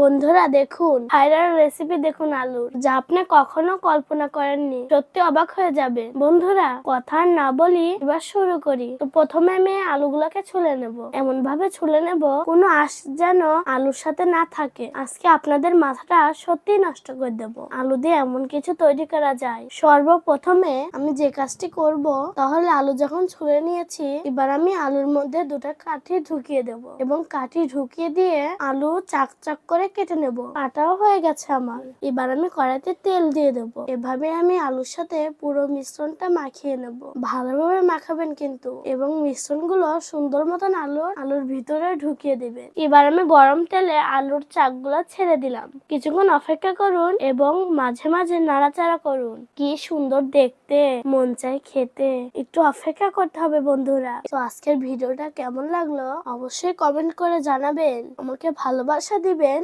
বন্ধুরা, দেখুন viral recipe দেখুন আলুর। যা আপনি কখনো কল্পনা করেননি, সত্যি অবাক হয়ে যাবে বন্ধুরা, কথা না বলি এবার শুরু করি। তো প্রথমে আমি আলুগুলোকে ছুলে নেব। এমন ভাবে ছুলে নেব, কোনো আশ যেন আলুর সাথে না থাকে। আজকে আপনাদের মাথাটা সত্যি নষ্ট করে দেব। আলু দিয়ে এমন কিছু তৈরি করা যায়। সর্বপ্রথমে আমি যে কাজটি করব, তাহলে আলু যখন ছুলে নিয়েছি, এবার আমি আলুর মধ্যে দুটো কাঠি ঢুকিয়ে দেব। এবং কাঠি ঢুকিয়ে দিয়ে আলু চাক চাক করে কেটে নেব। কাটাও হয়ে গেছে আমার। এবার আমি কড়াইতে তেল দিয়ে দেব। এভাবে আমি আলুর সাথে পুরো মিশ্রণটা মাখিয়ে নেব। ভালোভাবে মাখাবেন কিন্তু। এবং মিশ্রণগুলো সুন্দর মতন আলুর আলুর ভিতরে ঢুকিয়ে দিবেন। এবার আমি গরম তেলে আলুর চাকগুলো ছেড়ে দিলাম। কিছুক্ষণ অপেক্ষা করুন এবং মাঝে মাঝে নাড়াচাড়া করুন। কি সুন্দর দেখতে। মন চাই খেতে। একটু অপেক্ষা করতে হবে বন্ধুরা। তো আজকের ভিডিওটা কেমন লাগল? অবশ্যই কমেন্ট করে জানাবেন। আমাকে ভালোবাসা দিবেন।